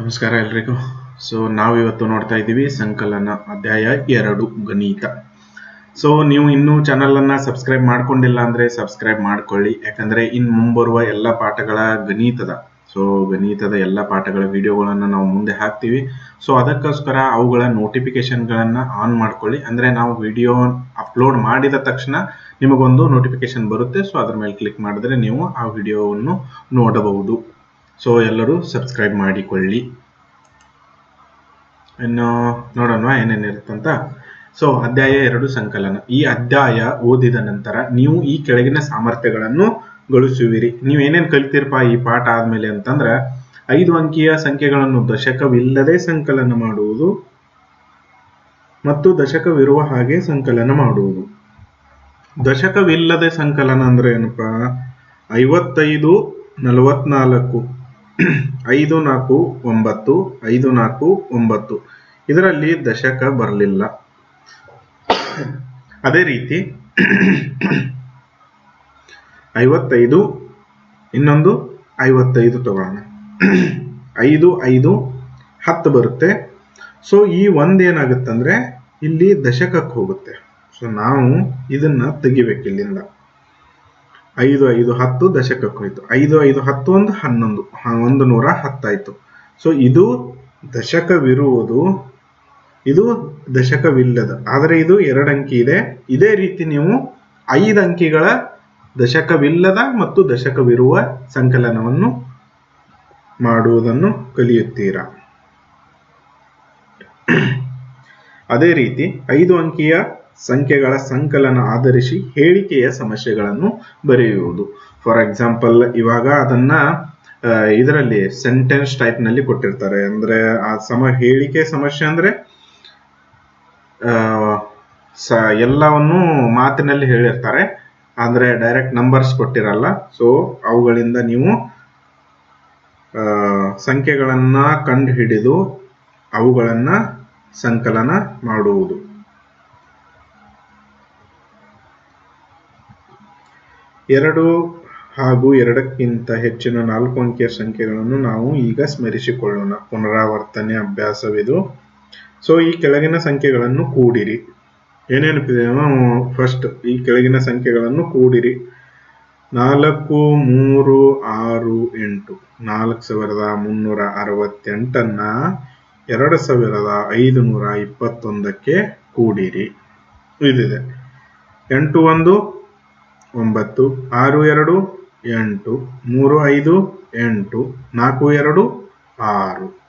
ನಮಸ್ಕಾರ ಎಲ್ರಿಗೂ. ಸೊ ನಾವು ಇವತ್ತು ನೋಡ್ತಾ ಇದ್ದೀವಿ ಸಂಕಲನ ಅಧ್ಯಾಯ ಎರಡು ಗಣಿತ. ಸೊ ನೀವು ಇನ್ನೂ ಚಾನಲನ್ನು ಸಬ್ಸ್ಕ್ರೈಬ್ ಮಾಡ್ಕೊಂಡಿಲ್ಲ ಅಂದರೆ ಸಬ್ಸ್ಕ್ರೈಬ್ ಮಾಡ್ಕೊಳ್ಳಿ. ಯಾಕಂದರೆ ಇನ್ನು ಮುಂಬರುವ ಎಲ್ಲ ಪಾಠಗಳ ಗಣಿತದ. ಸೊ ಗಣಿತದ ಎಲ್ಲ ಪಾಠಗಳ ವಿಡಿಯೋಗಳನ್ನು ನಾವು ಮುಂದೆ ಹಾಕ್ತೀವಿ. ಸೊ ಅದಕ್ಕೋಸ್ಕರ ಅವುಗಳ ನೋಟಿಫಿಕೇಶನ್ಗಳನ್ನು ಆನ್ ಮಾಡ್ಕೊಳ್ಳಿ. ಅಂದರೆ ನಾವು ವಿಡಿಯೋ ಅಪ್ಲೋಡ್ ಮಾಡಿದ ತಕ್ಷಣ ನಿಮಗೊಂದು ನೋಟಿಫಿಕೇಶನ್ ಬರುತ್ತೆ. ಸೊ ಅದ್ರ ಮೇಲೆ ಕ್ಲಿಕ್ ಮಾಡಿದ್ರೆ ನೀವು ಆ ವಿಡಿಯೋವನ್ನು ನೋಡಬಹುದು. ಸೊ ಎಲ್ಲರೂ ಸಬ್ಸ್ಕ್ರೈಬ್ ಮಾಡಿಕೊಳ್ಳಿ. ಇನ್ನು ನೋಡೋಣ ಏನೇನಿರುತ್ತಂತ ಸೊ ಅಧ್ಯಾಯ ಎರಡು ಸಂಕಲನ. ಈ ಅಧ್ಯಾಯ ಓದಿದ ನಂತರ ನೀವು ಈ ಕೆಳಗಿನ ಸಾಮರ್ಥ್ಯಗಳನ್ನು ಗಳಿಸುವಿರಿ. ನೀವು ಏನೇನು ಕಲಿತಿರಪ್ಪ ಈ ಪಾಠ ಆದ್ಮೇಲೆ ಅಂತಂದ್ರೆ, ಐದು ಅಂಕಿಯ ಸಂಖ್ಯೆಗಳನ್ನು ದಶಕವಿಲ್ಲದೆ ಸಂಕಲನ ಮಾಡುವುದು ಮತ್ತು ದಶಕವಿರುವ ಹಾಗೆ ಸಂಕಲನ ಮಾಡುವುದು. ದಶಕವಿಲ್ಲದೆ ಸಂಕಲನ ಅಂದ್ರೆ ಏನಪ್ಪ? ಐವತ್ತೈದು, ನಲವತ್ನಾಲ್ಕು ಐದು ನಾಲ್ಕು ಒಂಬತ್ತು, ಐದು ನಾಲ್ಕು ಒಂಬತ್ತು. ಇದರಲ್ಲಿ ದಶಕ ಬರಲಿಲ್ಲ. ಅದೇ ರೀತಿ ಐವತ್ತೈದು, ಇನ್ನೊಂದು ಐವತ್ತೈದು ತಗೊಳ್ಳೋಣ ಐದು ಐದು, ಹತ್ತು ಬರುತ್ತೆ. ಸೊ ಈ ಒಂದೇನಾಗುತ್ತಂದ್ರೆ ಇಲ್ಲಿ ದಶಕಕ್ಕೆ ಹೋಗುತ್ತೆ. ಸೊ ನಾವು ಇದನ್ನ ತೆಗಿಬೇಕು ಇಲ್ಲಿಂದ ಐದು ಐದು ಹತ್ತು ದಶಕಕ್ಕೆ ಇತ್ತು. ಐದು ಐದು ಹತ್ತು ಒಂದು ಹನ್ನೊಂದು ಒಂದು ನೂರ ಹತ್ತಾಯಿತು. ಸೊ ಇದು ದಶಕವಿರುವುದು, ಇದು ದಶಕವಿಲ್ಲದ. ಆದರೆ ಇದು ಎರಡು ಅಂಕಿ ಇದೆ. ಇದೇ ರೀತಿ ನೀವು ಐದು ಅಂಕಿಗಳ ದಶಕವಿಲ್ಲದ ಮತ್ತು ದಶಕವಿರುವ ಸಂಕಲನವನ್ನು ಮಾಡುವುದನ್ನು ಕಲಿಯುತ್ತೀರಾ? ಅದೇ ರೀತಿ, ಐದು ಅಂಕಿಯ ಸಂಖ್ಯೆಗಳ ಸಂಕಲನ ಆಧರಿಸಿ ಹೇಳಿಕೆಯ ಸಮಸ್ಯೆಗಳನ್ನು ಬರೆಯುವುದು. ಫಾರ್ ಎಕ್ಸಾಂಪಲ್ ಇವಾಗ ಅದನ್ನ ಇದರಲ್ಲಿ ಸೆಂಟೆನ್ಸ್ ಟೈಪ್ನಲ್ಲಿ ಕೊಟ್ಟಿರ್ತಾರೆ. ಅಂದ್ರೆ ಆ ಸಮ, ಹೇಳಿಕೆ ಸಮಸ್ಯೆ ಅಂದ್ರೆ ಸ, ಎಲ್ಲವನ್ನು ಮಾತಿನಲ್ಲಿ ಹೇಳಿರ್ತಾರೆ. ಅಂದ್ರೆ ಡೈರೆಕ್ಟ್ ನಂಬರ್ಸ್ ಕೊಟ್ಟಿರಲ್ಲ. ಸೊ ಅವುಗಳಿಂದ ನೀವು ಸಂಖ್ಯೆಗಳನ್ನು ಸಂಖ್ಯೆಗಳನ್ನ ಕಂಡು ಹಿಡಿದು ಅವುಗಳನ್ನ ಸಂಕಲನ ಮಾಡುವುದು. ಎರಡು ಹಾಗೂ ಎರಡಕ್ಕಿಂತ ಹೆಚ್ಚಿನ ನಾಲ್ಕು ಅಂಕಿಯ ಸಂಖ್ಯೆಗಳನ್ನು ನಾವು ಈಗ ಸ್ಮರಿಸಿಕೊಳ್ಳೋಣ. ಪುನರಾವರ್ತನೆ ಅಭ್ಯಾಸವಿದು. ಸೊ ಈ ಕೆಳಗಿನ ಸಂಖ್ಯೆಗಳನ್ನು ಕೂಡಿರಿ. ಏನೇನಪ್ಪಿದೆ ಫಸ್ಟ್ ಈ ಕೆಳಗಿನ ಸಂಖ್ಯೆಗಳನ್ನು ಕೂಡಿರಿ. ನಾಲ್ಕು, ಮೂರು, ಆರು, ಎಂಟು. ನಾಲ್ಕು ಸಾವಿರದ ಮುನ್ನೂರ ಅರವತ್ತೆಂಟನ್ನ ಎರಡು ಸಾವಿರದ ಐದು ನೂರ ಇಪ್ಪತ್ತೊಂದಕ್ಕೆ ಕೂಡಿರಿ. ಇದಿದೆ. ಎಂಟು ಒಂದು ಒಂಬತ್ತು, ಆರು, ಎರಡು, ಎಂಟು, ಮೂರು, ಐದು, ಎಂಟು, ನಾಲ್ಕು, ಎರಡು, ಆರು.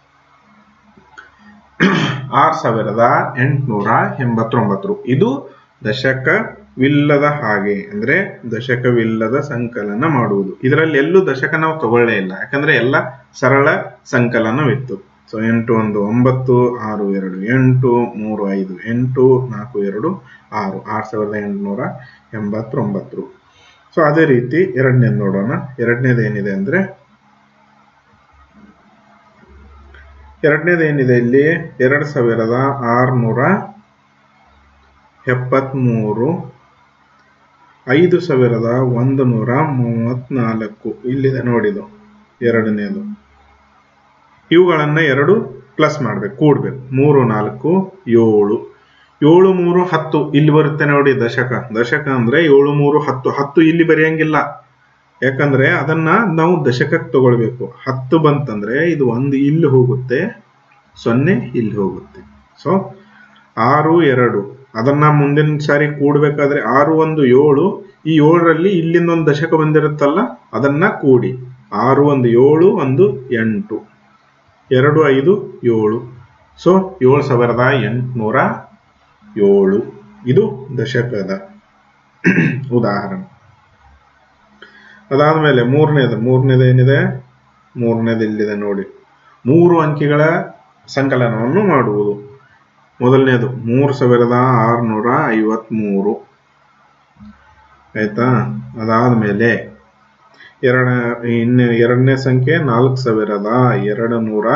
ಆರು ಸಾವಿರದ ಎಂಟುನೂರ ಎಂಬತ್ತೊಂಬತ್ತು. ಇದು ದಶಕವಿಲ್ಲದ ಹಾಗೆ, ಅಂದ್ರೆ ದಶಕವಿಲ್ಲದ ಸಂಕಲನ ಮಾಡುವುದು. ಇದರಲ್ಲಿ ಎಲ್ಲೂ ದಶಕ ನಾವು ತಗೊಳ್ಳೇ ಇಲ್ಲ. ಯಾಕಂದ್ರೆ ಎಲ್ಲ ಸರಳ ಸಂಕಲನವಿತ್ತು. ಸೊ ಎಂಟು ಒಂದು ಒಂಬತ್ತು ಆರು ಎರಡು ಎಂಟು ಮೂರು ಐದು ಎಂಟು ನಾಲ್ಕು ಎರಡು ಆರು ಆರು ಸಾವಿರದ ಎಂಟುನೂರ ಎಂಬತ್ತೊಂಬತ್ತು. ಸೊ ಅದೇ ರೀತಿ ಎರಡನೇದು ನೋಡೋಣ. ಎರಡನೇದು ಏನಿದೆ ಅಂದ್ರೆ ಎರಡನೇದು ಏನಿದೆ ಇಲ್ಲಿ? ಎರಡು ಸಾವಿರದ ಆರುನೂರ ಎಪ್ಪತ್ತ್ಮೂರು ಐದು ಸಾವಿರದ ಒಂದು ನೂರ ಮೂವತ್ನಾಲ್ಕು ಇಲ್ಲಿದೆ ನೋಡಿದು ಎರಡನೇದು. ಇವುಗಳನ್ನ ಎರಡು ಪ್ಲಸ್ ಮಾಡ್ಬೇಕು, ಕೂಡ್ಬೇಕು. ಮೂರು, ನಾಲ್ಕು, ಏಳು. ಏಳು, ಮೂರು, ಹತ್ತು. ಇಲ್ಲಿ ಬರುತ್ತೆ ನೋಡಿ ದಶಕ. ದಶಕ ಅಂದ್ರೆ ಏಳು, ಮೂರು, ಹತ್ತು. ಹತ್ತು ಇಲ್ಲಿ ಬರೆಯಂಗಿಲ್ಲ. ಯಾಕಂದ್ರೆ ಅದನ್ನ ನಾವು ದಶಕಕ್ಕೆ ತಗೊಳ್ಬೇಕು. ಹತ್ತು ಬಂತಂದ್ರೆ ಇದು ಒಂದು ಇಲ್ಲಿ ಹೋಗುತ್ತೆ, ಸೊನ್ನೆ ಇಲ್ಲಿ ಹೋಗುತ್ತೆ. ಸೊ ಆರು, ಎರಡು. ಅದನ್ನ ಮುಂದಿನ ಸಾರಿ ಕೂಡ್ಬೇಕಾದ್ರೆ ಆರು, ಒಂದು, ಏಳು. ಈ ಏಳರಲ್ಲಿ ಇಲ್ಲಿಂದ ಒಂದು ದಶಕ ಬಂದಿರುತ್ತಲ್ಲ, ಅದನ್ನ ಕೂಡಿ. ಆರು, ಒಂದು, ಏಳು, ಒಂದು, ಎಂಟು. ಎರಡು ಐದು ಏಳು. ಸೊ ಏಳು ಸಾವಿರದ ಎಂಟುನೂರ ಏಳು. ಇದು ದಶಕದ ಉದಾಹರಣೆ. ಅದಾದಮೇಲೆ ಮೂರನೇದು ಮೂರನೇದು ಏನಿದೆ? ಮೂರನೇದು ಇಲ್ಲಿದೆ ನೋಡಿ. ಮೂರು ಅಂಕಿಗಳ ಸಂಕಲನವನ್ನು ಮಾಡುವುದು. ಮೊದಲನೇದು, ಮೂರು ಸಾವಿರದ ಆರುನೂರ ಐವತ್ಮೂರು. ಆಯ್ತಾ? ಅದಾದ್ಮೇಲೆ ಎರಡ, ಇನ್ನು ಎರಡನೇ ಸಂಖ್ಯೆ ನಾಲ್ಕು ಸಾವಿರದ ಎರಡು ನೂರ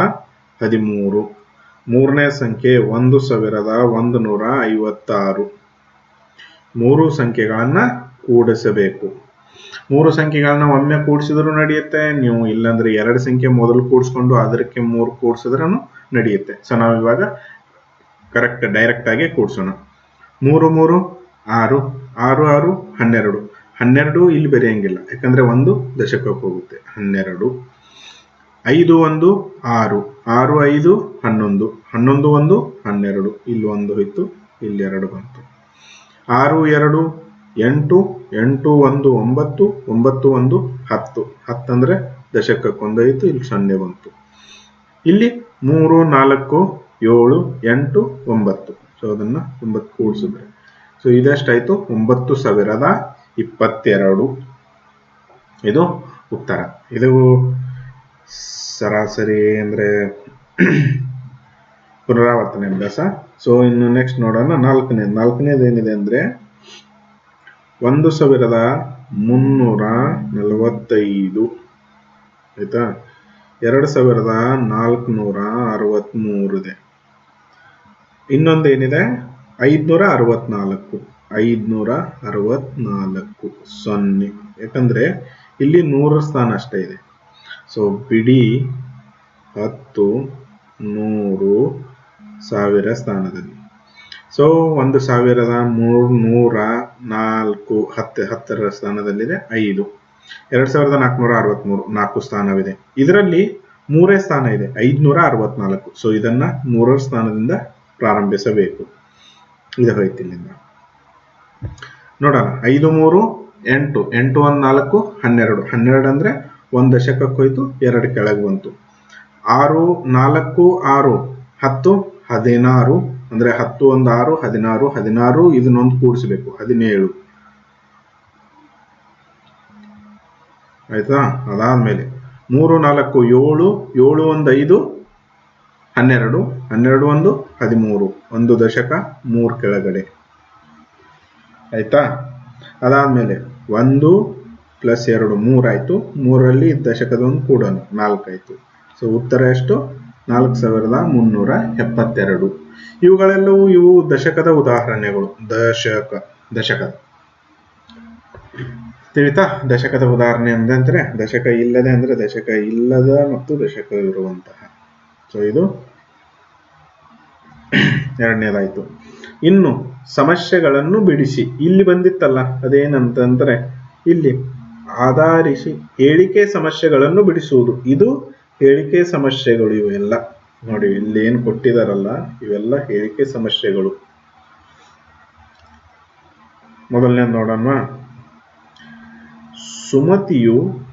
ಹದಿಮೂರು. ಮೂರನೇ ಸಂಖ್ಯೆ ಒಂದು ಸಾವಿರದ ಒಂದು ನೂರ ಐವತ್ತಾರು. ಮೂರು ಸಂಖ್ಯೆಗಳನ್ನು ಕೂಡಿಸಬೇಕು. ಮೂರು ಸಂಖ್ಯೆಗಳನ್ನ ಒಮ್ಮೆ ಕೂಡಿಸಿದ್ರು ನಡೆಯುತ್ತೆ, ನೀವು ಇಲ್ಲಾಂದ್ರೆ ಎರಡು ಸಂಖ್ಯೆ ಮೊದಲು ಕೂಡಿಸ್ಕೊಂಡು ಅದಕ್ಕೆ ಮೂರು ಕೂಡಿಸಿದ್ರೂ ನಡೆಯುತ್ತೆ. ಸೊ ನಾವು ಇವಾಗ ಕರೆಕ್ಟ್ ಡೈರೆಕ್ಟ್ ಆಗಿ ಕೂಡಿಸೋಣ. ಮೂರು ಮೂರು, ಆರು ಆರು ಆರು, ಹನ್ನೆರಡು. ಹನ್ನೆರಡು ಇಲ್ಲಿ ಬೆರೆಯಂಗಿಲ್ಲ. ಯಾಕಂದ್ರೆ ಒಂದು ದಶಕಕ್ಕೆ ಹೋಗುತ್ತೆ. ಹನ್ನೆರಡು. ಐದು ಒಂದು ಆರು. ಆರು ಐದು ಹನ್ನೊಂದು. ಹನ್ನೊಂದು ಒಂದು ಹನ್ನೆರಡು. ಇಲ್ಲಿ ಒಂದು ಹೋಯ್ತು, ಇಲ್ಲಿ ಎರಡು ಬಂತು. ಆರು ಎರಡು ಎಂಟು ಎಂಟು ಒಂದು ಒಂಬತ್ತು ಒಂಬತ್ತು ಒಂದು ಹತ್ತು. ಹತ್ತಂದ್ರೆ ದಶಕಕ್ಕೊಂದಾಯಿತು ಇಲ್ಲಿ ಸೊನ್ನೆ ಬಂತು. ಇಲ್ಲಿ ಮೂರು, ನಾಲ್ಕು, ಏಳು, ಎಂಟು, ಒಂಬತ್ತು. ಸೊ ಅದನ್ನ ಒಂಬತ್ತು ಕೂಡಿಸಿದ್ರೆ. ಸೊ ಇದೆಷ್ಟಾಯ್ತು? ಒಂಬತ್ತು ಸಾವಿರದ ಇಪ್ಪತ್ತೆರಡು. ಇದು ಉತ್ತರ. ಇದು ಸರಾಸರಿ ಅಂದ್ರೆ ಪುನರಾವರ್ತನೆ ಅಭ್ಯಾಸ. ಸೊ ಇನ್ನು ನೆಕ್ಸ್ಟ್ ನೋಡೋಣ. ನಾಲ್ಕನೇ ನಾಲ್ಕನೇದು ಏನಿದೆ ಅಂದ್ರೆ ಒಂದು ಸಾವಿರದ ಮುನ್ನೂರ ನಲವತ್ತೈದು. ಆಯ್ತಾ? ಎರಡು ಸಾವಿರದ ನಾಲ್ಕುನೂರ ಅರವತ್ತ್ಮೂರು ಇದೆ. ಇನ್ನೊಂದು ಏನಿದೆ? ಐದ್ನೂರ ಅರವತ್ನಾಲ್ಕು. ಐದ್ನೂರ ಅರವತ್ನಾಲ್ಕು ಸೊನ್ನೆ. ಯಾಕಂದರೆ ಇಲ್ಲಿ ನೂರ ಸ್ಥಾನ ಅಷ್ಟೇ ಇದೆ. ಸೊ ಬಿಡಿ ಹತ್ತು, ನೂರು ಸಾವಿರ ಸ್ಥಾನದಲ್ಲಿ. ಸೊ ಒಂದು ಸಾವಿರದ ಮೂರು ನೂರ ನಾಲ್ಕು ಹತ್ತು ಹತ್ತರ ಸ್ಥಾನದಲ್ಲಿದೆ, ಐದು. ಎರಡ್ ಸಾವಿರದ ನಾಲ್ಕುನೂರ ಅರವತ್ಮೂರು ನಾಲ್ಕು ಸ್ಥಾನವಿದೆ. ಇದರಲ್ಲಿ ಮೂರೇ ಸ್ಥಾನ ಇದೆ ಐದುನೂರ ಅರವತ್ನಾಲ್ಕು ಸೊ ಇದನ್ನು ಮೂರರ ಸ್ಥಾನದಿಂದ ಪ್ರಾರಂಭಿಸಬೇಕು. ಇದು ಹೋಯ್ತು ಇಲ್ಲಿಂದ. ನೋಡೋಣ, ಐದು ಮೂರು, ಎಂಟು ಎಂಟು ಒಂದು ನಾಲ್ಕು, ಹನ್ನೆರಡು. ಹನ್ನೆರಡು ಅಂದ್ರೆ ಒಂದು ದಶಕಕ್ಕೆ ಹೋಯ್ತು, ಎರಡು ಕೆಳಗೆ ಬಂತು. ಆರು, ನಾಲ್ಕು, ಆರು. ಹತ್ತು, ಹದಿನಾರು. ಅಂದ್ರೆ ಹತ್ತು ಒಂದು ಆರು, ಹದಿನಾರು ಹದಿನಾರು, ಇದನ್ನೊಂದು ಕೂಡಿಸಬೇಕು, ಹದಿನೇಳು. ಆಯ್ತಾ? ಅದಾದ್ಮೇಲೆ ಮೂರು, ನಾಲ್ಕು, ಏಳು ಏಳು ಒಂದು ಐದು, ಹನ್ನೆರಡು. ಹನ್ನೆರಡು ಒಂದು, ಹದಿಮೂರು. ಒಂದು ದಶಕ, ಮೂರು ಕೆಳಗಡೆ. ಆಯ್ತಾ? ಅದಾದ್ಮೇಲೆ ಒಂದು ಪ್ಲಸ್ ಎರಡು ಮೂರಾಯಿತು ಮೂರಲ್ಲಿ ದಶಕದ ಒಂದು ಕೂಡ ನಾಲ್ಕಾಯಿತು ಸೊ ಉತ್ತರ ಎಷ್ಟು? ನಾಲ್ಕು ಸಾವಿರದ ಮುನ್ನೂರ ಎಪ್ಪತ್ತೆರಡು. ಇವುಗಳೆಲ್ಲವೂ ಇವು ದಶಕದ ಉದಾಹರಣೆಗಳು. ದಶಕ ದಶಕದ ತಿಳಿತಾ? ದಶಕದ ಉದಾಹರಣೆ ಅಂದ್ರೆ ದಶಕ ಇಲ್ಲದೆ ಅಂದ್ರೆ ದಶಕ ಇಲ್ಲದ ಮತ್ತು ದಶಕ ಇರುವಂತಹ. ಸೊ ಇದು ಎರಡನೇದಾಯ್ತು. ಇನ್ನು ಸಮಸ್ಯೆಗಳನ್ನು ಬಿಡಿಸಿ. ಇಲ್ಲಿ ಬಂದಿತ್ತಲ್ಲ, ಅದೇನಂತಂದ್ರೆ ಇಲ್ಲಿ ಆಧರಿಸಿ ಹೇಳಿಕೆ ಸಮಸ್ಯೆಗಳನ್ನು ಬಿಡಿಸುವುದು. ಇದು ಹೇಳಿಕೆ ಸಮಸ್ಯೆಗಳು ಇವೆಲ್ಲ. ನೋಡಿ, ಇಲ್ಲಿ ಏನು ಕೊಟ್ಟಿದಾರಲ್ಲ, ಇವೆಲ್ಲ ಹೇಳಿಕೆ ಸಮಸ್ಯೆಗಳು. ಮೊದಲನೇ ನೋಡೋಣ. ಸುಮತಿಯು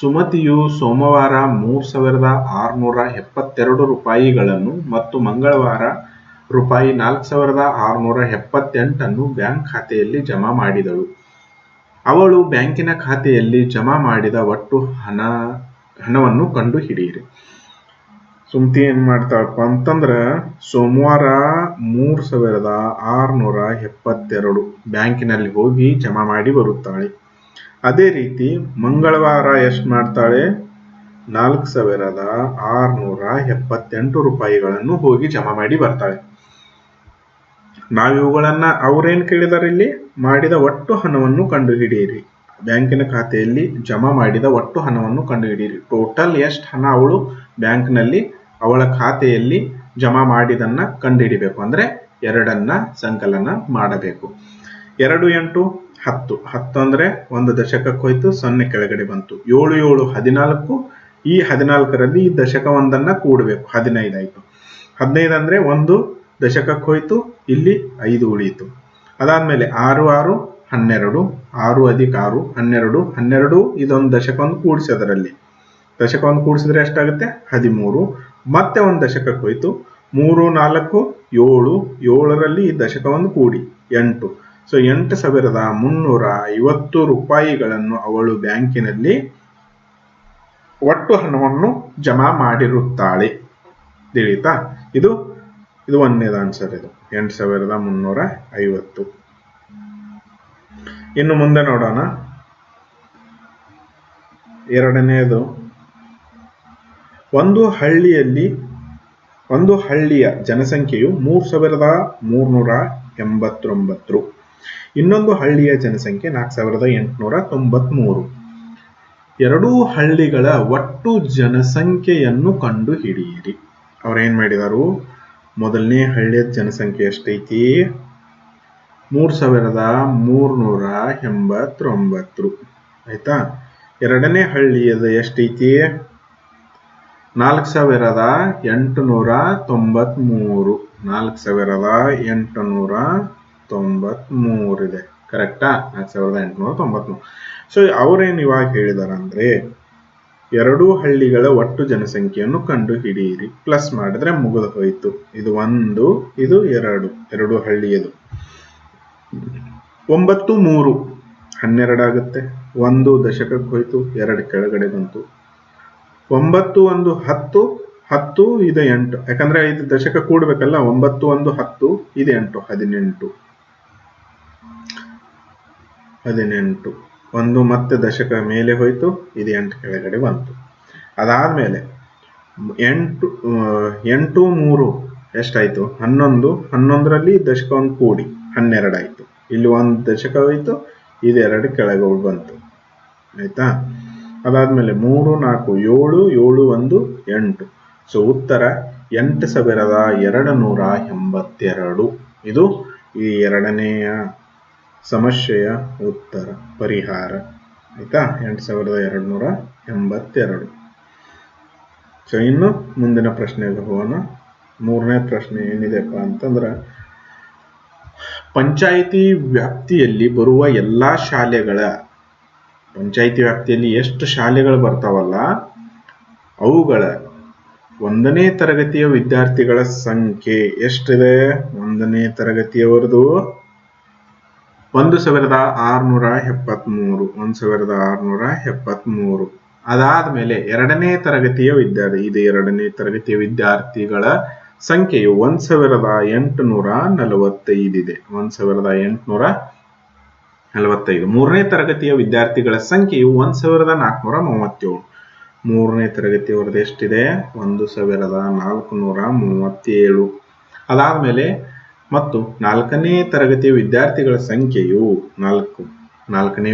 ಸುಮತಿಯು ಸೋಮವಾರ ಮೂರ್ ಸಾವಿರದ ಆರುನೂರ ಎಪ್ಪತ್ತೆರಡು ರೂಪಾಯಿಗಳನ್ನು ಮತ್ತು ಮಂಗಳವಾರ ರೂಪಾಯಿ ನಾಲ್ಕು ಸಾವಿರದ ಆರುನೂರ ಎಪ್ಪತ್ತೆಂಟನ್ನು ಬ್ಯಾಂಕ್ ಖಾತೆಯಲ್ಲಿ ಜಮಾ ಮಾಡಿದಳು. ಅವಳು ಬ್ಯಾಂಕಿನ ಖಾತೆಯಲ್ಲಿ ಜಮಾ ಮಾಡಿದ ಒಟ್ಟು ಹಣ, ಹಣವನ್ನು ಕಂಡು ಹಿಡಿಯಿರಿ. ಸುಮ್ತಿ ಏನ್ ಮಾಡ್ತಾಳಪ್ಪ ಅಂತಂದ್ರ, ಸೋಮವಾರ ಮೂರ್ ಸಾವಿರದ ಆರ್ನೂರ ಎಪ್ಪತ್ತೆರಡು ಬ್ಯಾಂಕಿನಲ್ಲಿ ಹೋಗಿ ಜಮಾ ಮಾಡಿ ಬರುತ್ತಾಳೆ. ಅದೇ ರೀತಿ ಮಂಗಳವಾರ ಎಷ್ಟು ಮಾಡ್ತಾಳೆ? ನಾಲ್ಕು ಸಾವಿರದ ಆರುನೂರ ಎಪ್ಪತ್ತೆಂಟು ರೂಪಾಯಿಗಳನ್ನು ಹೋಗಿ ಜಮಾ ಮಾಡಿ ಬರ್ತಾಳೆ. ನಾವಿವುಗಳನ್ನ ಅವ್ರೇನ್ ಕೇಳಿದಾರೆ ಇಲ್ಲಿ? ಮಾಡಿದ ಒಟ್ಟು ಹಣವನ್ನು ಕಂಡುಹಿಡಿಯಿರಿ. ಬ್ಯಾಂಕಿನ ಖಾತೆಯಲ್ಲಿ ಜಮಾ ಮಾಡಿದ ಒಟ್ಟು ಹಣವನ್ನು ಕಂಡುಹಿಡಿಯಿರಿ. ಟೋಟಲ್ ಎಷ್ಟು ಹಣ ಅವಳು ಬ್ಯಾಂಕ್ನಲ್ಲಿ ಅವಳ ಖಾತೆಯಲ್ಲಿ ಜಮಾ ಮಾಡಿದನ್ನ ಕಂಡುಹಿಡಿಬೇಕು ಅಂದ್ರೆ ಎರಡನ್ನ ಸಂಕಲನ ಮಾಡಬೇಕು. ಎರಡು ಎಂಟು ಹತ್ತು. ಹತ್ತು ಅಂದ್ರೆ ಒಂದು ದಶಕಕ್ಕೆ ಹೋಯ್ತು, ಸೊನ್ನೆ ಕೆಳಗಡೆ ಬಂತು. ಏಳು ಏಳು ಹದಿನಾಲ್ಕು, ಈ ಹದಿನಾಲ್ಕರಲ್ಲಿ ಈ ದಶಕ ಒಂದನ್ನ ಕೂಡಬೇಕು. ಹದಿನೈದಾಯ್ತು ಹದಿನೈದು ಅಂದ್ರೆ ಒಂದು ದಶಕಕ್ಕೆ ಹೋಯಿತು, ಇಲ್ಲಿ ಐದು ಉಳಿಯಿತು. ಅದಾದ್ಮೇಲೆ ಆರು ಆರು, ಹನ್ನೆರಡು, ಆರು ಅಧಿಕ ಆರು, ಹನ್ನೆರಡು ಹನ್ನೆರಡು, ಇದೊಂದು ದಶಕವನ್ನು ಕೂಡಿಸಿ ಅದರಲ್ಲಿ ದಶಕವನ್ನು ಕೂಡಿಸಿದ್ರೆ ಎಷ್ಟಾಗುತ್ತೆ? ಹದಿಮೂರು. ಮತ್ತೆ ಒಂದು ದಶಕಕ್ಕೆ ಹೋಯಿತು, ಮೂರು, ನಾಲ್ಕು, ಏಳು, ಏಳರಲ್ಲಿ ಈ ದಶಕವನ್ನು ಕೂಡಿ, ಎಂಟು. ಸೊ, ಎಂಟು ಸಾವಿರದ ಮುನ್ನೂರ ಐವತ್ತು ರೂಪಾಯಿಗಳನ್ನು ಅವಳು ಬ್ಯಾಂಕಿನಲ್ಲಿ ಒಟ್ಟು ಹಣವನ್ನು ಜಮಾ ಮಾಡಿರುತ್ತಾಳೆ. ತಿಳಿತಾ? ಇದು ಇದು ಒಂದನೇದು ಆನ್ಸರ್ ಇದು. ಎಂಟು ಸಾವಿರದ ಮುನ್ನೂರ ಐವತ್ತು. ಇನ್ನು ಮುಂದೆ ನೋಡೋಣ. ಎರಡನೆಯದು ಒಂದು ಹಳ್ಳಿಯಲ್ಲಿ, ಒಂದು ಹಳ್ಳಿಯ ಜನಸಂಖ್ಯೆಯು ಮೂರು ಸಾವಿರದ ಮೂರ್ನೂರ ಎಂಬತ್ತೊಂಬತ್ತು. ಇನ್ನೊಂದು ಹಳ್ಳಿಯ ಜನಸಂಖ್ಯೆ ನಾಲ್ಕು ಸಾವಿರದ ಎಂಟುನೂರ ತೊಂಬತ್ಮೂರು. ಎರಡೂ ಹಳ್ಳಿಗಳ ಒಟ್ಟು ಜನಸಂಖ್ಯೆಯನ್ನು ಕಂಡುಹಿಡಿಯಿರಿ. ಹಿಡಿಯಿರಿ ಅವ್ರೇನ್ ಮಾಡಿದಾರು? ಮೊದಲನೇ ಹಳ್ಳಿಯ ಜನಸಂಖ್ಯೆ ಎಷ್ಟೈತಿ? ಮೂರ್ ಸಾವಿರದ ಮೂರ್ನೂರ ಎಂಬತ್ತೊಂಬತ್ತು. ಆಯ್ತಾ? ಎರಡನೇ ಹಳ್ಳಿಯದ ಎಷ್ಟೈತಿ? ನಾಲ್ಕು ಸಾವಿರದ ಎಂಟುನೂರ ತೊಂಬತ್ಮೂರು. ನಾಲ್ಕು ಸಾವಿರದ ಎಂಟುನೂರ ತೊಂಬತ್ಮೂರಿದೆ. ಕರೆಕ್ಟಾ ನಾಲ್ಕು ಸಾವಿರದ ಎಂಟುನೂರ ತೊಂಬತ್ಮೂರು. ಸೊ ಅವ್ರೇನು ಇವಾಗ ಹೇಳಿದಾರಂದ್ರೆ ಎರಡೂ ಹಳ್ಳಿಗಳ ಒಟ್ಟು ಜನಸಂಖ್ಯೆಯನ್ನು ಕಂಡುಹಿಡಿಯಿರಿ. ಪ್ಲಸ್ ಮಾಡಿದ್ರೆ ಮುಗಿದು ಹೋಯಿತು. ಇದು ಒಂದು, ಇದು ಎರಡು ಎರಡು ಹಳ್ಳಿಯದು. ಒಂಬತ್ತು, ಮೂರು ಹನ್ನೆರಡಾಗುತ್ತೆ ಒಂದು ದಶಕಕ್ಕೆ ಹೋಯ್ತು, ಎರಡು ಕೆಳಗಡೆ ಬಂತು. ಒಂಬತ್ತು, ಒಂದು, ಹತ್ತು ಹತ್ತು, ಇದು ಎಂಟು. ಯಾಕಂದ್ರೆ ಐದು ದಶಕ ಕೂಡ್ಬೇಕಲ್ಲ, ಒಂಬತ್ತು, ಒಂದು, ಹತ್ತು, ಇದು ಎಂಟು, ಹದಿನೆಂಟು. ಹದಿನೆಂಟು. ಒಂದು ಮತ್ತೆ ದಶಕ ಮೇಲೆ ಹೋಯಿತು, ಇದು ಎಂಟು ಕೆಳಗಡೆ ಬಂತು. ಅದಾದ್ಮೇಲೆ ಎಂಟು ಎಂಟು ಮೂರು ಎಷ್ಟಾಯಿತು? ಹನ್ನೊಂದು, ಹನ್ನೊಂದರಲ್ಲಿ ದಶಕ ಒಂದು ಕೂಡಿ ಹನ್ನೆರಡಾಯಿತು ಇಲ್ಲಿ ಒಂದು ದಶಕ ಹೋಯಿತು, ಇದು ಎರಡು ಕೆಳಗೆ ಬಂತು. ಆಯ್ತಾ? ಅದಾದಮೇಲೆ ಮೂರು, ನಾಲ್ಕು, ಏಳು ಏಳು, ಒಂದು, ಎಂಟು. ಸೊ, ಉತ್ತರ ಎಂಟು ಸಾವಿರದ ಎರಡು ನೂರ ಎಂಬತ್ತೆರಡು. ಇದು ಈ ಎರಡನೆಯ ಸಮಸ್ಯೆಯ ಉತ್ತರ, ಪರಿಹಾರ. ಆಯ್ತಾ? ಎಂಟು ಸಾವಿರದ ಎರಡು ನೂರ ಎಂಬತ್ತೆರಡು. ಸೊ ಇನ್ನು ಮುಂದಿನ ಪ್ರಶ್ನೆಗೆ ಹೋಗೋಣ. ಮೂರನೇ ಪ್ರಶ್ನೆ ಏನಿದೆಪ್ಪ ಅಂತಂದ್ರೆ, ಪಂಚಾಯಿತಿ ವ್ಯಾಪ್ತಿಯಲ್ಲಿ ಬರುವ ಎಲ್ಲಾ ಶಾಲೆಗಳ, ಪಂಚಾಯಿತಿ ವ್ಯಾಪ್ತಿಯಲ್ಲಿ ಎಷ್ಟು ಶಾಲೆಗಳು ಬರ್ತಾವಲ್ಲ, ಅವುಗಳ ಒಂದನೇ ತರಗತಿಯ ವಿದ್ಯಾರ್ಥಿಗಳ ಸಂಖ್ಯೆ ಎಷ್ಟಿದೆ? ಒಂದನೇ ತರಗತಿಯವರದು ಒಂದು ಸಾವಿರದ ಆರುನೂರ ಎಪ್ಪತ್ಮೂರು, ಒಂದು ಸಾವಿರದ ಆರುನೂರ ಎಪ್ಪತ್ಮೂರು. ಅದಾದ್ಮೇಲೆ ಎರಡನೇ ತರಗತಿಯ ವಿದ್ಯಾರ್ಥಿ, ಇದು ಎರಡನೇ ತರಗತಿಯ ವಿದ್ಯಾರ್ಥಿಗಳ ಸಂಖ್ಯೆಯು ಒಂದ್ ಸಾವಿರದ ಎಂಟುನೂರ ನಲವತ್ತೈದಿದೆ ಒಂದ್ ಸಾವಿರದ ಎಂಟುನೂರ ನಲವತ್ತೈದು. ಮೂರನೇ ತರಗತಿಯ ವಿದ್ಯಾರ್ಥಿಗಳ ಸಂಖ್ಯೆಯು ಒಂದ್ ಸಾವಿರದ ನಾಲ್ಕುನೂರ ಮೂವತ್ತೇಳು. ಮೂರನೇ ತರಗತಿಯವರದ್ದು ಎಷ್ಟಿದೆ? ಒಂದು ಸಾವಿರದ ನಾಲ್ಕುನೂರ ಮೂವತ್ತೇಳು. ಅದಾದ್ಮೇಲೆ ಮತ್ತು ನಾಲ್ಕನೇ ತರಗತಿಯ ವಿದ್ಯಾರ್ಥಿಗಳ ಸಂಖ್ಯೆಯು ನಾಲ್ಕು. ನಾಲ್ಕನೇ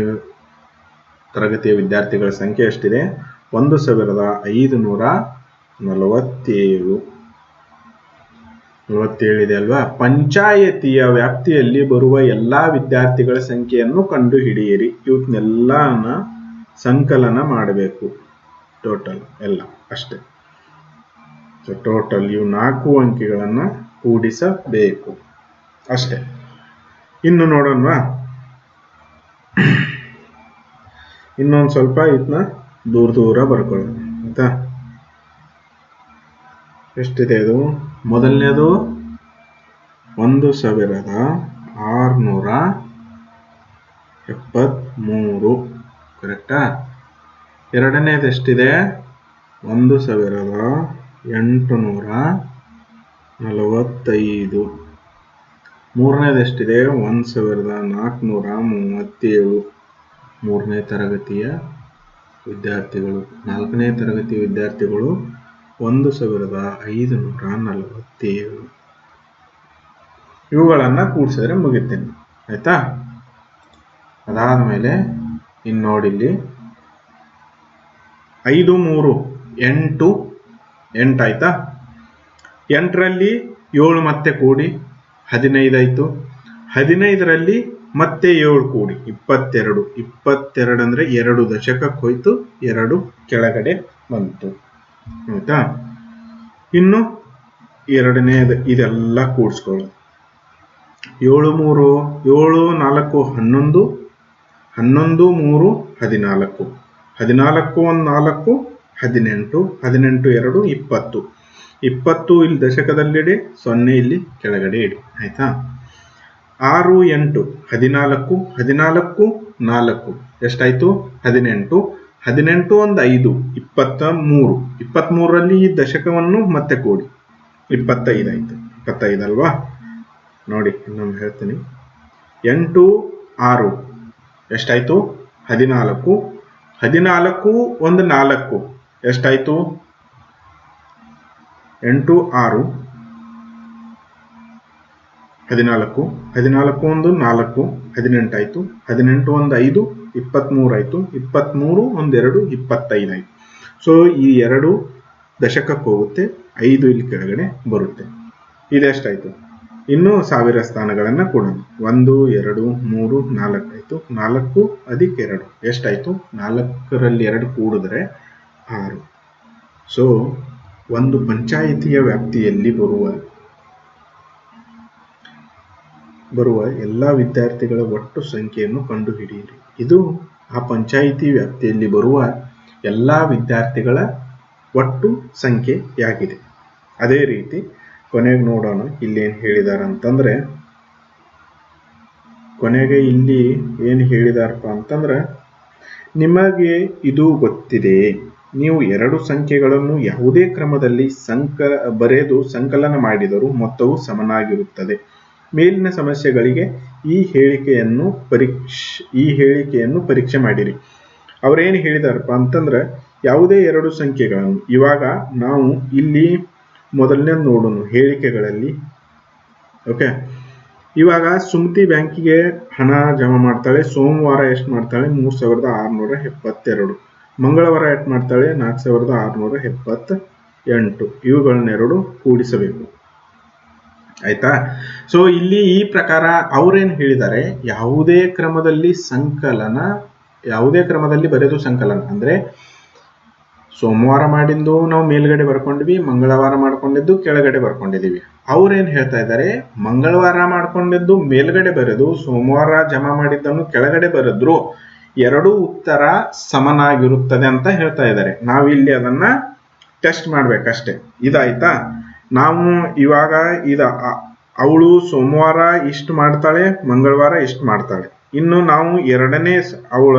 ತರಗತಿಯ ವಿದ್ಯಾರ್ಥಿಗಳ ಸಂಖ್ಯೆ ಎಷ್ಟಿದೆ? ಒಂದು ಸಾವಿರದ ಐದು ನೂರ ನಲವತ್ತೇಳು ನಲವತ್ತೇಳಿದೆ ಅಲ್ವಾ? ಪಂಚಾಯತಿಯ ವ್ಯಾಪ್ತಿಯಲ್ಲಿ ಬರುವ ಎಲ್ಲಾ ವಿದ್ಯಾರ್ಥಿಗಳ ಸಂಖ್ಯೆಯನ್ನು ಕಂಡು ಹಿಡಿಯಿರಿ ಇವನ್ನೆಲ್ಲನ ಸಂಕಲನ ಮಾಡಬೇಕು. ಟೋಟಲ್ ಎಲ್ಲ, ಅಷ್ಟೇ. ಸೊ ಟೋಟಲ್ ಇವು ನಾಲ್ಕು ಅಂಕಿಗಳನ್ನು ಕೂಡಿಸಬೇಕು. ಅಷ್ಟೇ. ಇನ್ನು ನೋಡೋಣವಾ? ಇನ್ನೊಂದು ಸ್ವಲ್ಪ ಇದನ್ನ ದೂರ ದೂರ ಬರ್ಕೊಳ್ಳೋಣ, ಆಯ್ತಾ? ಎಷ್ಟಿದೆ ಅದು? ಮೊದಲನೇದು ಒಂದು ಸಾವಿರದ ಆರುನೂರ ಎಪ್ಪತ್ತ್ಮೂರು ಕರೆಕ್ಟಾ ಎರಡನೇದು ಎಷ್ಟಿದೆ? ಒಂದು ಸಾವಿರದ ಎಂಟುನೂರ ನಲವತ್ತೈದು. ಮೂರನೇದು ಎಷ್ಟಿದೆ ಒಂದು ಸಾವಿರದ ನಾಲ್ಕುನೂರ ಮೂವತ್ತೇಳು ಮೂರನೇ ತರಗತಿಯ ವಿದ್ಯಾರ್ಥಿಗಳು. ನಾಲ್ಕನೇ ತರಗತಿ ವಿದ್ಯಾರ್ಥಿಗಳು ಒಂದು ಸಾವಿರದ ಐದು ನೂರ ನಲವತ್ತೇಳು. ಇವುಗಳನ್ನು ಕೂಡಿಸಿದ್ರೆ ಮುಗಿತೇನೆ. ಅದಾದ ಮೇಲೆ ಇನ್ನು ನೋಡಿಲ್ಲಿ ಐದು, ಮೂರು, ಎಂಟು, ಎಂಟಾಯ್ತಾ? ಎಂಟರಲ್ಲಿ ಏಳು ಮತ್ತೆ ಕೂಡಿ ಹದಿನೈದಾಯ್ತು ಹದಿನೈದರಲ್ಲಿ ಮತ್ತೆ ಏಳು ಕೂಡಿ. ಇಪ್ಪತ್ತೆರಡು. ಇಪ್ಪತ್ತೆರಡು ಅಂದ್ರೆ ಎರಡು ದಶಕಕ್ಕೆ ಹೋಯ್ತು, ಎರಡು ಕೆಳಗಡೆ ಬಂತು. ಆಯ್ತಾ? ಇನ್ನು ಎರಡನೇದು ಇದೆಲ್ಲ ಕೂಡಿಸ್ಕೊಳ್ಳೋದು ಏಳು ಮೂರು, ಏಳು ನಾಲ್ಕು ಹನ್ನೊಂದು ಹನ್ನೊಂದು ಮೂರು ಹದಿನಾಲ್ಕು. ಹದಿನಾಲ್ಕು ಒಂದು ನಾಲ್ಕು, ಹದಿನೆಂಟು ಹದಿನೆಂಟು ಎರಡು ಇಪ್ಪತ್ತು. ಇಪ್ಪತ್ತು ಇಲ್ಲಿ ದಶಕದಲ್ಲಿಡಿ, ಸೊನ್ನೆ ಇಲ್ಲಿ ಕೆಳಗಡೆ ಇಡಿ. ಆಯ್ತಾ? ಆರು, ಎಂಟು, ಹದಿನಾಲ್ಕು ಹದಿನಾಲ್ಕು, ನಾಲ್ಕು. ಎಷ್ಟಾಯಿತು? ಹದಿನೆಂಟು. ಹದಿನೆಂಟು ಒಂದು ಐದು, ಇಪ್ಪತ್ತ ಮೂರು. ಇಪ್ಪತ್ತ್ಮೂರರಲ್ಲಿ ಈ ದಶಕವನ್ನು ಮತ್ತೆ ಕೂಡಿ. ಇಪ್ಪತ್ತೈದು ಆಯ್ತು ಇಪ್ಪತ್ತೈದು ಅಲ್ವಾ ನೋಡಿ ಇನ್ನೊಂದು ಹೇಳ್ತೀನಿ. ಎಂಟು, ಆರು. ಎಷ್ಟಾಯಿತು? ಹದಿನಾಲ್ಕು. ಹದಿನಾಲ್ಕು ಒಂದು ನಾಲ್ಕು. ಎಷ್ಟಾಯ್ತು? ಎಂಟು, ಆರು, ಹದಿನಾಲ್ಕು ಹದಿನಾಲ್ಕು ಒಂದು, ನಾಲ್ಕು ಹದಿನೆಂಟಾಯಿತು ಹದಿನೆಂಟು ಒಂದು ಐದು, ಇಪ್ಪತ್ತ್ಮೂರು ಆಯಿತು. ಇಪ್ಪತ್ತ್ಮೂರು ಒಂದೆರಡು ಇಪ್ಪತ್ತೈದು ಆಯಿತು. ಸೊ ಈ ಎರಡು ದಶಕಕ್ಕೆ ಹೋಗುತ್ತೆ, ಐದು ಇಲ್ಲಿ ಕೆಳಗಡೆ ಬರುತ್ತೆ. ಇದೆಷ್ಟಾಯಿತು ಇನ್ನು ಸಾವಿರ ಸ್ಥಾನಗಳನ್ನು ಕೊಡೋಣ ಒಂದು, ಎರಡು, ಮೂರು, ನಾಲ್ಕು ಆಯಿತು. ನಾಲ್ಕು, ಅದಕ್ಕೆ ಎರಡು. ಎಷ್ಟಾಯಿತು? ನಾಲ್ಕರಲ್ಲಿ ಎರಡು ಕೂಡಿದ್ರೆ ಆರು. ಸೊ ಒಂದು ಪಂಚಾಯಿತಿಯ ವ್ಯಾಪ್ತಿಯಲ್ಲಿ ಬರುವ ಬರುವ ಎಲ್ಲ ವಿದ್ಯಾರ್ಥಿಗಳ ಒಟ್ಟು ಸಂಖ್ಯೆಯನ್ನು ಕಂಡುಹಿಡಿಯಿರಿ. ಇದು ಆ ಪಂಚಾಯಿತಿ ವ್ಯಾಪ್ತಿಯಲ್ಲಿ ಬರುವ ಎಲ್ಲ ವಿದ್ಯಾರ್ಥಿಗಳ ಒಟ್ಟು ಸಂಖ್ಯೆಯಾಗಿದೆ. ಅದೇ ರೀತಿ ಕೊನೆಗೆ ನೋಡೋಣ ಇಲ್ಲಿ ಏನು ಹೇಳಿದಾರೆ ಅಂತಂದ್ರೆ, ಕೊನೆಗೆ ಇಲ್ಲಿ ಏನು ಹೇಳಿದಾರಪ್ಪ ಅಂತಂದ್ರೆ, ನಿಮಗೆ ಇದು ಗೊತ್ತಿದೆ. ನೀವು ಎರಡು ಸಂಖ್ಯೆಗಳನ್ನು ಯಾವುದೇ ಕ್ರಮದಲ್ಲಿ ಸಂಕ, ಬರೆದು ಸಂಕಲನ ಮಾಡಿದರೂ ಮೊತ್ತವು ಸಮನಾಗಿರುತ್ತದೆ. ಮೇಲಿನ ಸಮಸ್ಯೆಗಳಿಗೆ ಈ ಹೇಳಿಕೆಯನ್ನು ಪರೀಕ್ಷ, ಈ ಹೇಳಿಕೆಯನ್ನು ಪರೀಕ್ಷೆ ಮಾಡಿರಿ. ಅವರೇನು ಹೇಳಿದಾರಪ್ಪ ಅಂತಂದ್ರೆ ಯಾವುದೇ ಎರಡು ಸಂಖ್ಯೆಗಳನ್ನು, ಇವಾಗ ನಾವು ಇಲ್ಲಿ ಮೊದಲನೇ ನೋಡೋಣ ಹೇಳಿಕೆಗಳಲ್ಲಿ, ಓಕೆ? ಇವಾಗ ಸುಮತಿ ಬ್ಯಾಂಕಿಗೆ ಹಣ ಜಮಾ ಮಾಡ್ತಾಳೆ, ಸೋಮವಾರ ಎಷ್ಟು ಮಾಡ್ತಾಳೆ? ಮೂರು ಸಾವಿರದ ಆರುನೂರ ಎಪ್ಪತ್ತೆರಡು. ಮಂಗಳವಾರ ಎಟ್ ಮಾಡ್ತಾಳೆ ನಾಲ್ಕು ಸಾವಿರದ ಆರುನೂರ ಎಪ್ಪತ್ತ ಎಂಟು ಇವುಗಳನ್ನೆರಡು ಕೂಡಿಸಬೇಕು. ಆಯ್ತಾ? ಸೊ ಇಲ್ಲಿ ಈ ಪ್ರಕಾರ ಅವ್ರೇನು ಹೇಳಿದ್ದಾರೆ? ಯಾವುದೇ ಕ್ರಮದಲ್ಲಿ ಸಂಕಲನ, ಯಾವುದೇ ಕ್ರಮದಲ್ಲಿ ಬರೆದು ಸಂಕಲನ. ಅಂದ್ರೆ, ಸೋಮವಾರ ಮಾಡಿದ್ದು ನಾವು ಮೇಲ್ಗಡೆ ಬರ್ಕೊಂಡಿವಿ ಮಂಗಳವಾರ ಮಾಡ್ಕೊಂಡಿದ್ದು ಕೆಳಗಡೆ ಬರ್ಕೊಂಡಿದ್ದೀವಿ. ಅವ್ರೇನ್ ಹೇಳ್ತಾ ಇದ್ದಾರೆ? ಮಂಗಳವಾರ ಮಾಡ್ಕೊಂಡಿದ್ದು ಮೇಲ್ಗಡೆ ಬರೆದು, ಸೋಮವಾರ ಜಮಾ ಮಾಡಿದ್ದನ್ನು ಕೆಳಗಡೆ ಬರೆದ್ರು ಎರಡೂ ಉತ್ತರ ಸಮನಾಗಿರುತ್ತದೆ ಅಂತ ಹೇಳ್ತಾ ಇದ್ದಾರೆ. ನಾವಿಲ್ಲಿ ಅದನ್ನ ಟೆಸ್ಟ್ ಮಾಡ್ಬೇಕಷ್ಟೆ. ಇದಾಯ್ತಾ? ನಾವು ಇವಾಗ ಇದ ಅವಳು ಸೋಮವಾರ ಇಷ್ಟು ಮಾಡ್ತಾಳೆ, ಮಂಗಳವಾರ ಇಷ್ಟು ಮಾಡ್ತಾಳೆ. ಇನ್ನು ನಾವು ಎರಡನೇ ಅವಳ,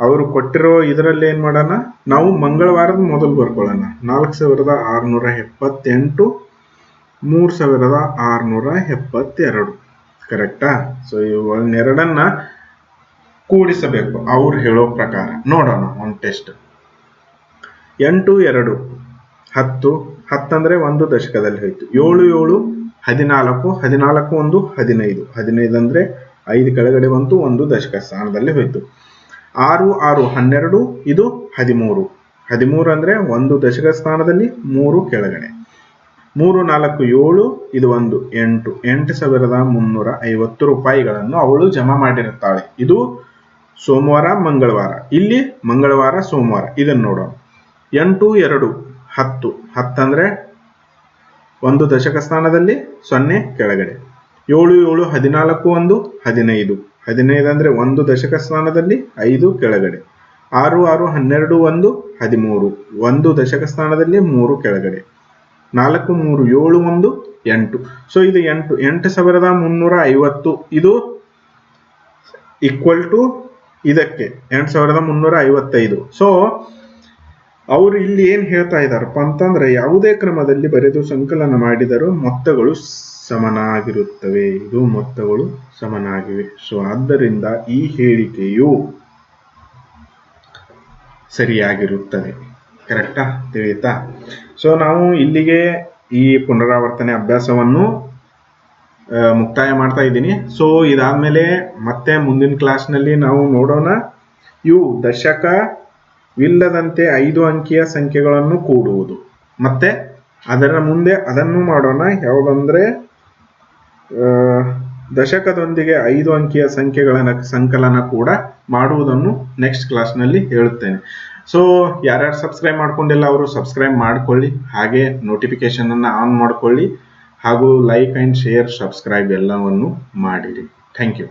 ಅವರು ಕೊಟ್ಟಿರೋ ಇದರಲ್ಲಿ ಏನು ಮಾಡೋಣ? ನಾವು ಮಂಗಳವಾರದ ಮೊದಲು ಬರ್ಕೊಳ್ಳೋಣ. ನಾಲ್ಕು ಸಾವಿರದ ಆರುನೂರ ಎಪ್ಪತ್ತೆಂಟು, ಮೂರು ಸಾವಿರದ ಆರುನೂರ ಎಪ್ಪತ್ತೆರಡು. ಕರೆಕ್ಟಾ ಸೊ ಇವೆರಡನ್ನ ಕೂಡಿಸಬೇಕು. ಅವ್ರು ಹೇಳೋ ಪ್ರಕಾರ. ನೋಡೋಣ, ಒಂದು ಟೆಸ್ಟ್ ಎಂಟು, ಎರಡು, ಹತ್ತು, ಹತ್ತಂದ್ರೆ ಒಂದು ದಶಕದಲ್ಲಿ ಹೋಯ್ತು. ಏಳು ಏಳು, ಹದಿನಾಲ್ಕು ಹದಿನಾಲ್ಕು, ಒಂದು, ಹದಿನೈದು. ಹದಿನೈದು ಅಂದ್ರೆ ಐದು ಕೆಳಗಡೆ ಬಂತು, ಒಂದು ದಶಕ ಸ್ಥಾನದಲ್ಲಿ ಹೋಯ್ತು. ಆರು ಆರು, ಹನ್ನೆರಡು, ಇದು ಹದಿಮೂರು. ಹದಿಮೂರು ಅಂದ್ರೆ ಒಂದು ದಶಕ ಸ್ಥಾನದಲ್ಲಿ, ಮೂರು ಕೆಳಗಡೆ. ಮೂರು, ನಾಲ್ಕು, ಏಳು, ಇದು ಒಂದು, ಎಂಟು. ಎಂಟು ಸಾವಿರದ ಮುನ್ನೂರ ಐವತ್ತು ರೂಪಾಯಿಗಳನ್ನು ಅವಳು ಜಮಾ ಮಾಡಿರುತ್ತಾಳೆ. ಇದು ಸೋಮವಾರ, ಮಂಗಳವಾರ. ಇಲ್ಲಿ ಮಂಗಳವಾರ, ಸೋಮವಾರ. ಇದನ್ನು ನೋಡೋಣ. ಎಂಟು, ಎರಡು, ಹತ್ತು. ಹತ್ತಂದ್ರೆ ಒಂದು ದಶಕ ಸ್ಥಾನದಲ್ಲಿ, ಸೊನ್ನೆ ಕೆಳಗಡೆ. ಏಳು ಏಳು, ಹದಿನಾಲ್ಕು, ಒಂದು, ಹದಿನೈದು. ಹದಿನೈದು ಅಂದ್ರೆ ಒಂದು ದಶಕ ಸ್ಥಾನದಲ್ಲಿ, ಐದು ಕೆಳಗಡೆ. ಆರು ಆರು, ಹನ್ನೆರಡು, ಒಂದು, ಹದಿಮೂರು. ಒಂದು ದಶಕ ಸ್ಥಾನದಲ್ಲಿ, ಮೂರು ಕೆಳಗಡೆ. ನಾಲ್ಕು, ಮೂರು, ಏಳು, ಒಂದು, ಎಂಟು. ಸೊ ಇದು ಎಂಟು. ಎಂಟು ಸಾವಿರದ ಮುನ್ನೂರ ಐವತ್ತು. ಇದು ಈಕ್ವಲ್ ಟು ಇದಕ್ಕೆ ಎರಡು ಸಾವಿರದ ಮುನ್ನೂರ ಐವತ್ತೈದು. ಸೊ ಅವರು ಇಲ್ಲಿ ಏನು ಹೇಳ್ತಾ ಇದ್ದಾರಪ್ಪ ಅಂತಂದ್ರೆ, ಯಾವುದೇ ಕ್ರಮದಲ್ಲಿ ಬರೆದು ಸಂಕಲನ ಮಾಡಿದರೂ ಮೊತ್ತಗಳು ಸಮನಾಗಿರುತ್ತವೆ. ಇದು ಮೊತ್ತಗಳು ಸಮನಾಗಿವೆ. ಸೊ ಆದ್ದರಿಂದ ಈ ಹೇಳಿಕೆಯು ಸರಿಯಾಗಿರುತ್ತದೆ. ಕರೆಕ್ಟಾ ತಿಳಿಯುತ್ತಾ ಸೊ ನಾವು ಇಲ್ಲಿಗೆ ಈ ಪುನರಾವರ್ತನೆ ಅಭ್ಯಾಸವನ್ನು ಮುಕ್ತಾಯ ಮಾಡ್ತಾ ಇದ್ದೀನಿ. ಸೊ ಇದಾದ್ಮೇಲೆ ಮತ್ತೆ ಮುಂದಿನ ಕ್ಲಾಸ್ನಲ್ಲಿ ನಾವು ನೋಡೋಣ. ಇವು ದಶಕ ವಿಲ್ಲದಂತೆ ಐದು ಅಂಕಿಯ ಸಂಖ್ಯೆಗಳನ್ನು ಕೂಡುವುದು. ಮತ್ತೆ ಅದರ ಮುಂದೆ ಅದನ್ನು ಮಾಡೋಣ. ಯಾವುದಂದ್ರೆ ದಶಕದೊಂದಿಗೆ ಐದು ಅಂಕಿಯ ಸಂಖ್ಯೆಗಳ ಸಂಕಲನ ಕೂಡ ಮಾಡುವುದನ್ನು ನೆಕ್ಸ್ಟ್ ಕ್ಲಾಸ್ನಲ್ಲಿ ಹೇಳುತ್ತೇನೆ. ಸೊ ಯಾರ್ಯಾರು ಸಬ್ಸ್ಕ್ರೈಬ್ ಮಾಡ್ಕೊಂಡಿಲ್ಲ, ಅವರು ಸಬ್ಸ್ಕ್ರೈಬ್ ಮಾಡ್ಕೊಳ್ಳಿ. ಹಾಗೆ ನೋಟಿಫಿಕೇಶನ್ ಅನ್ನು ಆನ್ ಮಾಡ್ಕೊಳ್ಳಿ. ಹಾಗೂ ಲೈಕ್ ಅಂಡ್ ಶೇರ್ ಸಬ್ಸ್ಕ್ರೈಬ್ ಎಲ್ಲವನ್ನು ಮಾಡಿರಿ. Thank you